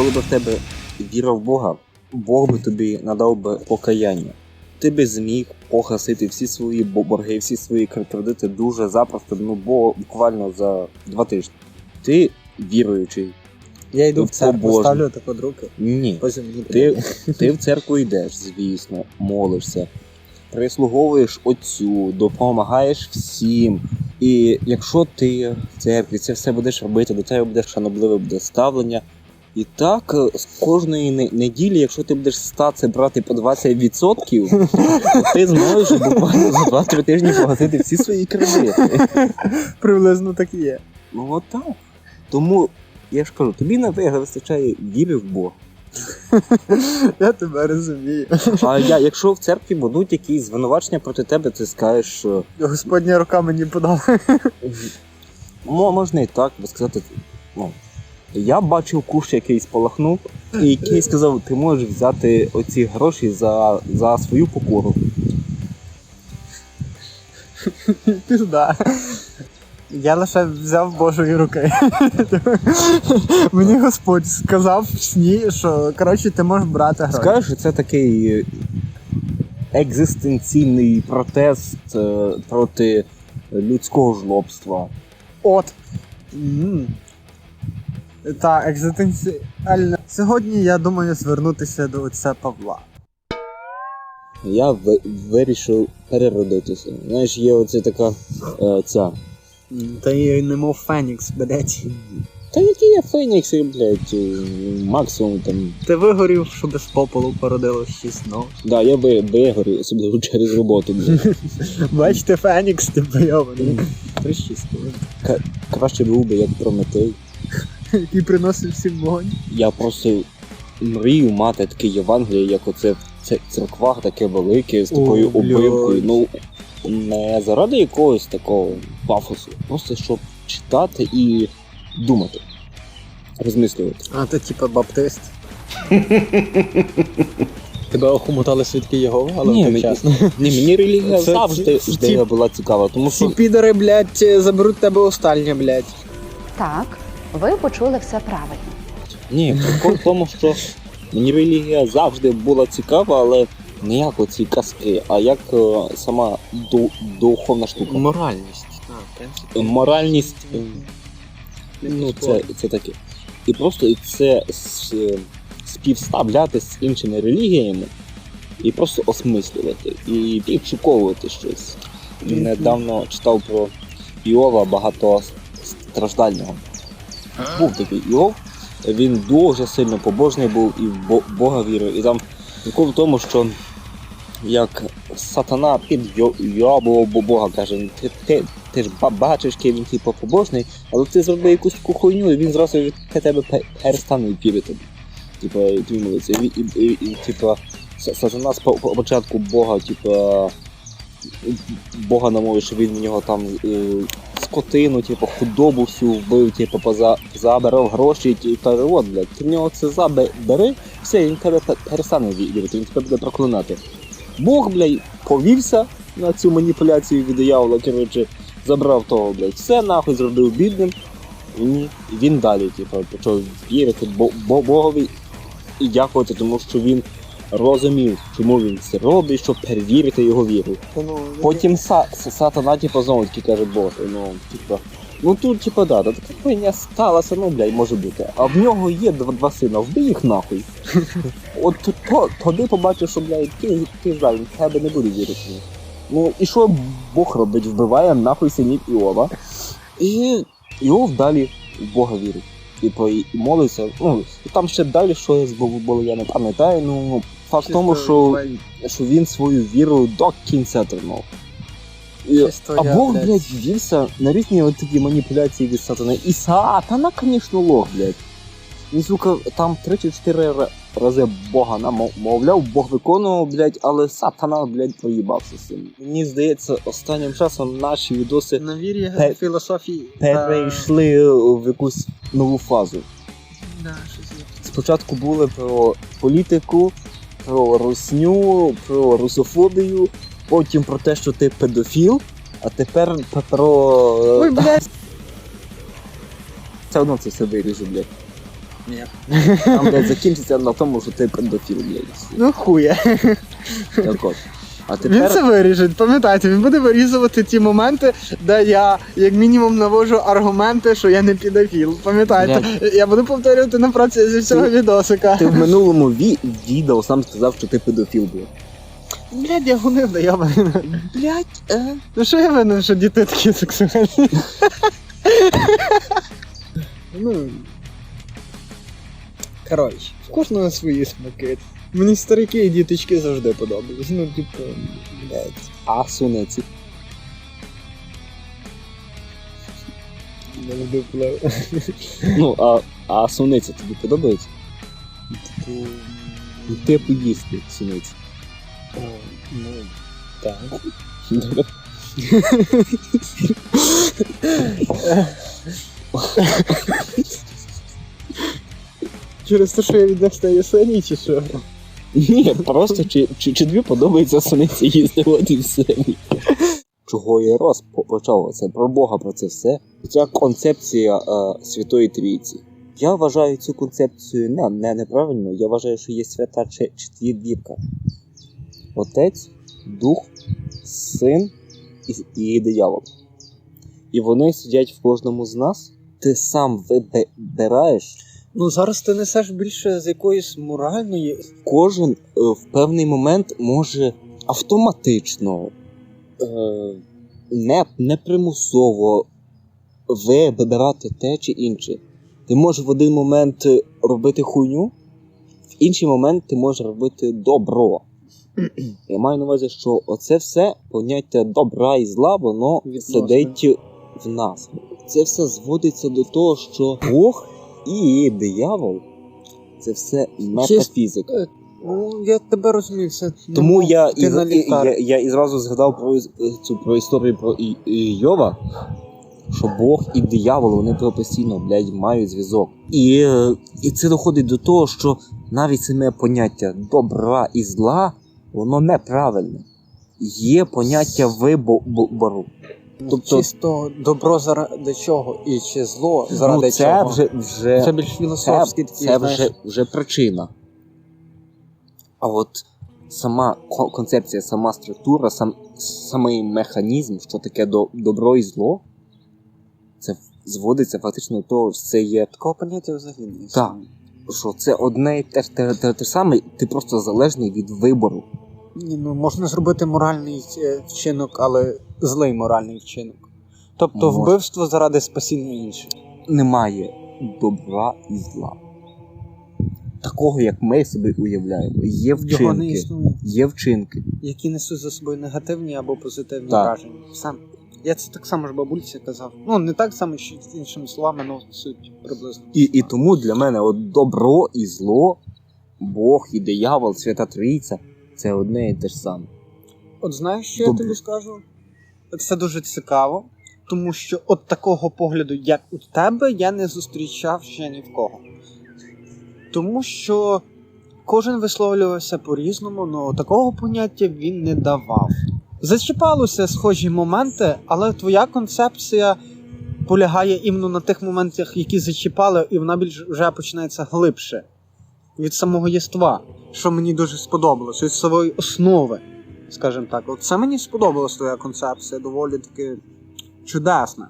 Була б в тебе віра в Бога, Бог би тобі надав би покаяння. Ти би зміг погасити всі свої борги, всі свої кредити дуже запросто, ну бо буквально за два тижні. Ти віруючий. Я йду Ну, в церкву, ставлю таку руки. Ні. Потім мені Ти, ти в церкву йдеш, звісно, молишся, прислуговуєш отцю, допомагаєш всім. І якщо ти в церкві це все будеш робити, до тебе буде шанобливе буде ставлення. І так е, з кожної неділі, якщо ти будеш стати брати по 20%, то ти зможеш буквально за 2-3 тижні погасити всі свої кредити. приблизно так і є. Ну от так. Тому я ж кажу, тобі напевно вистачає віри в Бога. Я тебе розумію. А я, якщо в церкві будуть якісь звинувачення проти тебе, ти скажеш, що Господня рука мені подала. мо- можна і так би сказати. Ну, я бачив кущ, який спалахнув, і який сказав, ти можеш взяти оці гроші за, за свою покору. Пізда. Я лише взяв Божої руки. Мені Господь сказав в сні, що коротше ти можеш брати гроші. Скажеш, що це такий екзистенційний протест е, проти людського жлобства. От. Та екзистенціальна. Сьогодні я думаю звернутися до отця Павла. Я ви- вирішив переродитися. Знаєш, є оце така е, ця Та й немов Фенікс, блять. Та які я Фенікси, блядь, е, максимум там. Ти вигорів, щоб з попелу породилось шість ног. Да, я би вигорю, особливо через роботу. блядь. Бачите, Фенікс, ти бойований. Три шість Краще був би як Прометей. Який приносить всім вогонь. Я просто мрію мати таке Євангеліє, як оце в церквах, таке велике, з такою О, обивкою. Ну, не заради якогось такого пафосу, просто щоб читати і думати. Розмислювати. А ти типа баптист. Тебе охомутали свідки Єгови, але Ні, так чесно. Ні, мені релігія Це- завжди ці- ці- була цікава, тому Ці що підери, блядь, заберуть тебе останнє, блядь. Так, ви почули все правильно. Ні, прикол в тому, що мені релігія завжди була цікава, але не як оці казки, а як е, сама ду- духовна штука. Моральність. Так, в принципі. Моральність, е, ну це, це таке. І просто це с- е, співставляти з іншими релігіями і просто осмислювати, і підшуковувати щось. Недавно читав про Іова багато страждального. Був такий Іов, він дуже сильно побожний був і в Бога вірив. І там прикол в тому, що як сатана під Йобував Бога, каже, ти, ти, ти ж ба- бачиш, який він типу побожний, але ти зроби якусь таку хуйню, і він зразу від тебе пе- перестане вірити. Типа, і твій молиться. І, і, і, і, типа, сатана з по- по- початку Бога, типа, Бога намовив, що він в нього там е, скотину, типу, худобу всю вбив, типу, поза, забирав гроші і каже, от, блядь, ти в нього це забери, все, він тебе перестане ві- вірити, він тебе буде проклинати. Бог, блядь, повівся на цю маніпуляцію від диявола, коротше, забрав того, блядь, все нахуй зробив бідним. І він далі, типу, почав вірити Бо- Бо- Богові і дякувати, тому що він розумів, чому він це робить, щоб перевірити його віру. Потім са, сатана, типу, знову таки каже, боже, ну, типу, ну тут, типу, да, та така хуйня сталася, ну, блядь, може бути. А в нього є два, два сина, вбий їх нахуй. От то, тоді побачиш, що, блядь, ти, ти ж, він в тебе не буде вірити. Ну, і що Бог робить? Вбиває нахуй синів Іова. І Іов далі в Бога вірить. Типу, і молиться. Ну, і там ще далі щось було, я не пам'ятаю, ну, факт в тому, що що він свою віру до кінця тримав. І, Чисто а я, Бог, блядь. блядь, вівся на різні от такі маніпуляції від сатани. І сатана, звісно, лох, блядь. Він, сука, там три чи чотири ра- рази Бога намовляв, Бог виконував, блядь, але сатана, блядь, проїбався з цим. Мені здається, останнім часом наші відоси На вірі Пе- філософії. перейшли в якусь нову фазу. Да, щось є. Спочатку були про політику, про русню, про русофобію, потім про те, що ти педофіл, а тепер про. Ой, блядь. Все одно це все виріжу, блядь. Ні. Там, блядь, закінчиться на тому, що ти педофіл, блядь. Ну хуя. Так от. А Він це виріже. Пам'ятайте, він буде вирізувати ті моменти, де я як мінімум навожу аргументи, що я не підофіл. Пам'ятайте, я буду повторювати на процесі всього Ти- відосика. ти в минулому ві- відео сам сказав, що ти педофіл, блядь. Блядь, я гонив, да я Блядь, е. Ну що я винен, що діти такі сексуальні? ну. Коротше, в кожного свої смаки. Мені старики і діточки завжди подобались. Ну, типу, блядь. А суниці. Завжди вплив. Ну, а, а суниці тобі подобаються? Типу. Ну, Типу їсти суниці. о, Ну, так. Через те, що я від них стаю синій, чи що? Ні, просто чи, чи, чи тобі подобається суниці їсти, от і все. Чого я раз почав це про Бога, про це все. Ця концепція е, Святої Трійці. Я вважаю цю концепцію не, не неправильно. Я вважаю, що є свята четвірка. Отець, Дух, Син і, і диявол. І вони сидять в кожному з нас. Ти сам вибираєш Ну зараз ти несеш більше з якоїсь моральної. кожен е, в певний момент може автоматично, е, не, не примусово вибирати те чи інше. Ти можеш в один момент е, робити хуйню, в інший момент ти можеш робити добро. Я маю на увазі, що оце все поняття добра і зла, воно Відносне. сидить в нас. Це все зводиться до того, що Бог і диявол це все метафізика. Ну, я тебе розумію, все. Тому я і, і, я, я і зразу згадав про цю про історію про І- І- Йова, що Бог і диявол вони професійно блядь, мають зв'язок. І, е, і це доходить до того, що навіть саме поняття добра і зла, воно неправильне. Є поняття вибору. Тобто- Чисто добро заради чого і чи зло заради ну, це чого. вже, вже Це більш це, філософські такі, це знаєш. вже, вже причина. А от сама концепція, сама структура, сам, самий механізм, що таке до, добро і зло, це зводиться фактично до того, що це є. Такого поняття взагалі не. Так. Що це одне і те, те, те, те саме, ти просто залежний від вибору. Ні, ну можна зробити моральний е, вчинок, але злий моральний вчинок. Тобто Можна. вбивство заради спасіння інших. Немає добра і зла. Такого, як ми собі уявляємо. Є Його не вчинки. існує. Є вчинки. Які несуть за собою негативні або позитивні Так. враження. Сам. Я це так само ж бабульці казав. Ну, не так само, ще іншими словами, але суть приблизно. І, і тому для мене от добро і зло, Бог і диявол, Свята Трійця це одне і те ж саме. От знаєш, що Добре. я тобі скажу? Це дуже цікаво, тому що от такого погляду, як у тебе, я не зустрічав ще ні в кого. Тому що кожен висловлювався по-різному, але такого поняття він не давав. Зачіпалося схожі моменти, але твоя концепція полягає іменно на тих моментах, які зачіпали, і вона більш вже починається глибше від самого єства, що мені дуже сподобалося, від своєї основи скажімо так. От це мені сподобалась твоя концепція, доволі таки чудесна.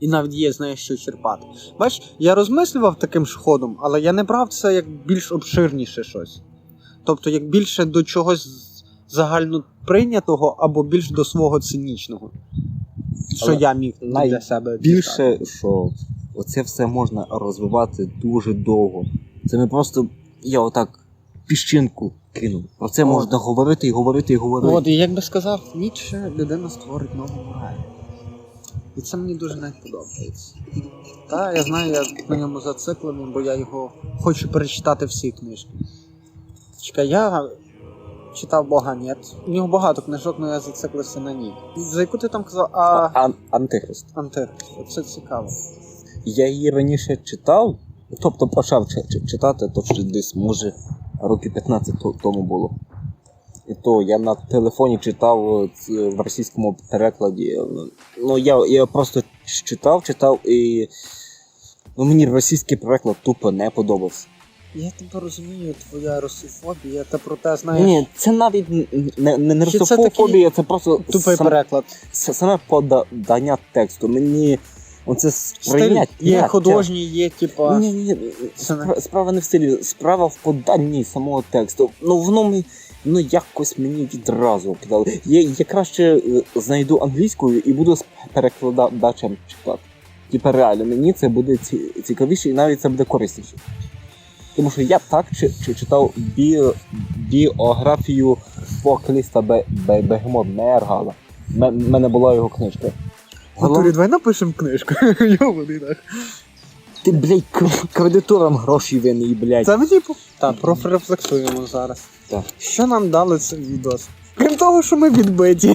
І навіть є з неї що черпати. Бач, я розмислював таким ж ходом, але я не брав це як більш обширніше щось. Тобто, як більше до чогось загально прийнятого або більш до свого цинічного. Що Але я міг для себе. Більше, що оце все можна розвивати дуже довго. Це не просто я отак піщинку кинув. Про це О. можна говорити і говорити і говорити. От, і як би сказав, Ніцше людина створить нову мораль. І це мені дуже навіть подобається. Та, я знаю, я на ньому зациклений, бо я його хочу перечитати всі книжки. Чекай, я читав Бога Нет. У нього багато книжок, але я зациклився на ній. За яку ти там казав, а Ан- Антихрист. Антихрист. Це цікаво. Я її раніше читав, тобто почав чи- чи- читати, то ще десь, може, років 15 тому було. І то я на телефоні читав е, в російському перекладі. Ну, я, я просто читав, читав і Ну мені російський переклад тупо не подобався. Я тебе розумію, твоя русофобія, та проте знаєш. Ні, це навіть не, не, не Чи це русофобія, це просто Тупий сам- переклад. Саме подання тексту. Мені оце Стиль сприйняття. є художній, є, типа. Ні, ні, ні. Справа не в стилі, справа в поданні самого тексту. Ну воно мені ну якось мені відразу кидали. Я, я краще е, знайду англійською і буду з перекладачем читати. Типа реально, мені це буде цікавіше і навіть це буде корисніше. Тому що я так чи, чи читав біо, біографію Фокліста Бе, Бе, Бегемот Мергала. У мене була його книжка. Готові, давай напишемо книжку. Йований так. Ти, блядь, кредиторам гроші винний, блядь. Це ми типу. Так, профрефлексуємо зараз. Так. Що нам дали цей відос? Крім того, що ми відбиті.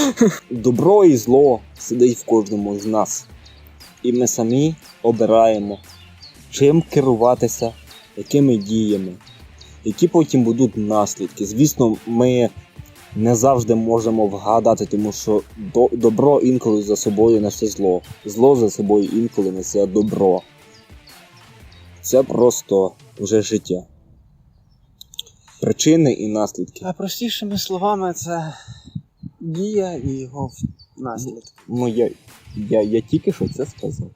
Добро і зло сидить в кожному з нас. І ми самі обираємо, чим керуватися, якими діями, які потім будуть наслідки. Звісно, ми не завжди можемо вгадати, тому що до- добро інколи за собою несе зло. Зло за собою інколи несе добро. Це просто вже життя. Причини і наслідки. А простішими словами, це дія і його наслідки. Ну, я, я, я тільки що це сказав.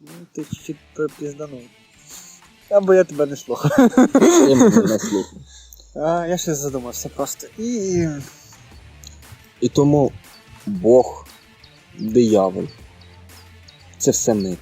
Ну, ти чуть-чуть пізданув. Або я тебе не слухав. Я мене не слухаю. Я ще задумався просто. І. І тому Бог, диявол. Це все ми.